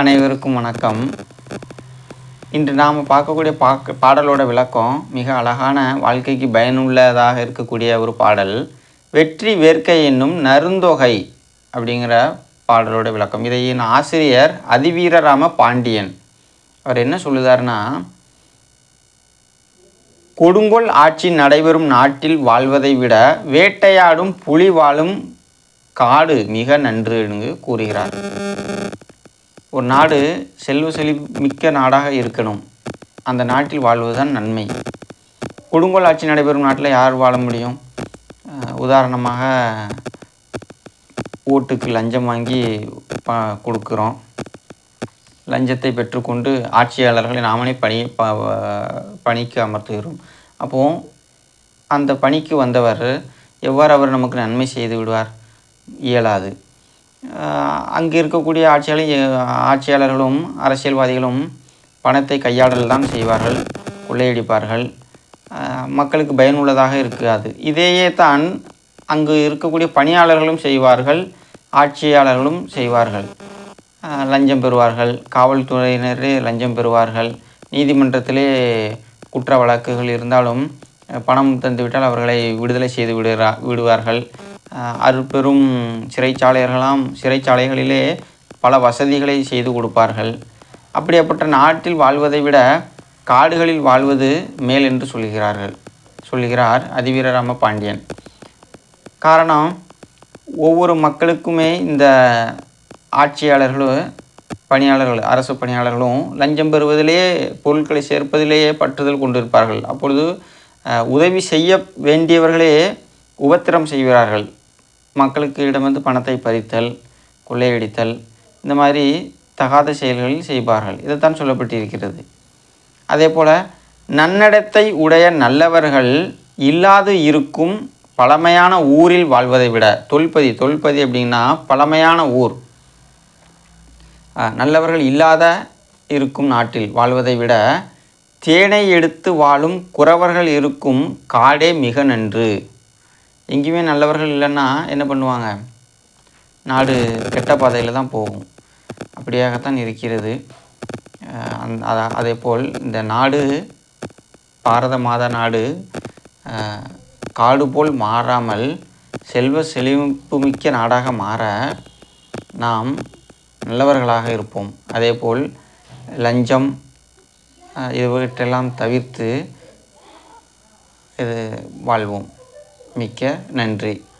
அனைவருக்கும் வணக்கம். இன்று நாம் பார்க்கக்கூடிய பாக்க பாடலோட விளக்கம் மிக அழகான வாழ்க்கைக்கு பயனுள்ளதாக இருக்கக்கூடிய ஒரு பாடல். வெற்றி வேர்க்கை என்னும் நருந்தொகை அப்படிங்கிற பாடலோட விளக்கம். இதையின் ஆசிரியர் அதிவீரராம பாண்டியன். அவர் என்ன சொல்லுதாருன்னா கொடுங்கோல் ஆட்சி நடைபெறும் நாட்டில் வாழ்வதை விட வேட்டையாடும் புலி வாழும் காடு மிக நன்று என்று கூறுகிறார். ஒரு நாடு செல்வ செழி மிக்க நாடாக இருக்கணும். அந்த நாட்டில் வாழ்வதுதான் நன்மை. கொடுங்கோல் ஆட்சி நடைபெறும் நாட்டில் யார் வாழ முடியும்? உதாரணமாக ஓட்டுக்கு லஞ்சம் வாங்கி ப கொடுக்குறோம். லஞ்சத்தை பெற்றுக்கொண்டு ஆட்சியாளர்களை நாமளே பணி ப பணிக்கு அமர்த்துகிறோம். அப்போது அந்த பணிக்கு வந்தவர் எவ்வாறு அவர் நமக்கு நன்மை செய்து விடுவார்? இயலாது. அங்கே இருக்கக்கூடிய ஆட்சியாளர் ஆட்சியாளர்களும் அரசியல்வாதிகளும் பணத்தை கையாடல் தான் செய்வார்கள் கொள்ளையடிப்பார்கள். மக்களுக்கு பயனுள்ளதாக இருக்காது. இதையே தான் அங்கு இருக்கக்கூடிய பணியாளர்களும் செய்வார்கள் ஆட்சியாளர்களும் செய்வார்கள். லஞ்சம் பெறுவார்கள் காவல்துறையினரே லஞ்சம் பெறுவார்கள். நீதிமன்றத்திலே குற்ற வழக்குகள் இருந்தாலும் பணம் தந்துவிட்டால் அவர்களை விடுதலை செய்து விடுறா விடுவார்கள். அருட்பெரும் சிறைச்சாலையர்களாம் சிறைச்சாலைகளிலே பல வசதிகளை செய்து கொடுப்பார்கள். அப்படிப்பட்ட நாட்டில் வாழ்வதை விட காடுகளில் வாழ்வது மேல் என்று சொல்கிறார்கள் சொல்கிறார் அதிவீரராம பாண்டியன் காரணம் ஒவ்வொரு மக்களுக்குமே இந்த ஆட்சியாளர்களும் பணியாளர்கள் அரசு பணியாளர்களும் லஞ்சம் பெறுவதிலேயே பொருட்களை சேர்ப்பதிலேயே பற்றுதல் கொண்டிருப்பார்கள். அப்பொழுது உதவி செய்ய வேண்டியவர்களே உபத்திரம் செய்கிறார்கள். மக்களுக்கு இடமிருந்து பணத்தை பறித்தல் கொள்ளையடித்தல் இந்த மாதிரி தகாத செயல்களில் செய்வார்கள். இதைத்தான் சொல்லப்பட்டிருக்கிறது. அதே போல் நன்னடத்தை உடைய நல்லவர்கள் இல்லாது இருக்கும் பழமையான ஊரில் வாழ்வதை விட தொல்பதி தொல்பதி அப்படின்னா பழமையான ஊர். நல்லவர்கள் இல்லாத இருக்கும் நாட்டில் வாழ்வதை விட தேனை எடுத்து வாழும் குறவர்கள் இருக்கும் காடே மிக நன்று. எங்கேயுமே நல்லவர்கள் இல்லைன்னா என்ன பண்ணுவாங்க? நாடு கெட்ட பாதையில் தான் போகும். அப்படியாகத்தான் இருக்கிறது. அந்த அதே போல் இந்த நாடு பாரத மாதா நாடு காடு போல் மாறாமல் செல்வ செழிப்புமிக்க நாடாக மாற நாம் நல்லவர்களாக இருப்போம். அதேபோல் லஞ்சம் அஹ், இவற்றையெல்லாம் தவிர்த்து இது வாழ்வோம். மிக்க நன்றி.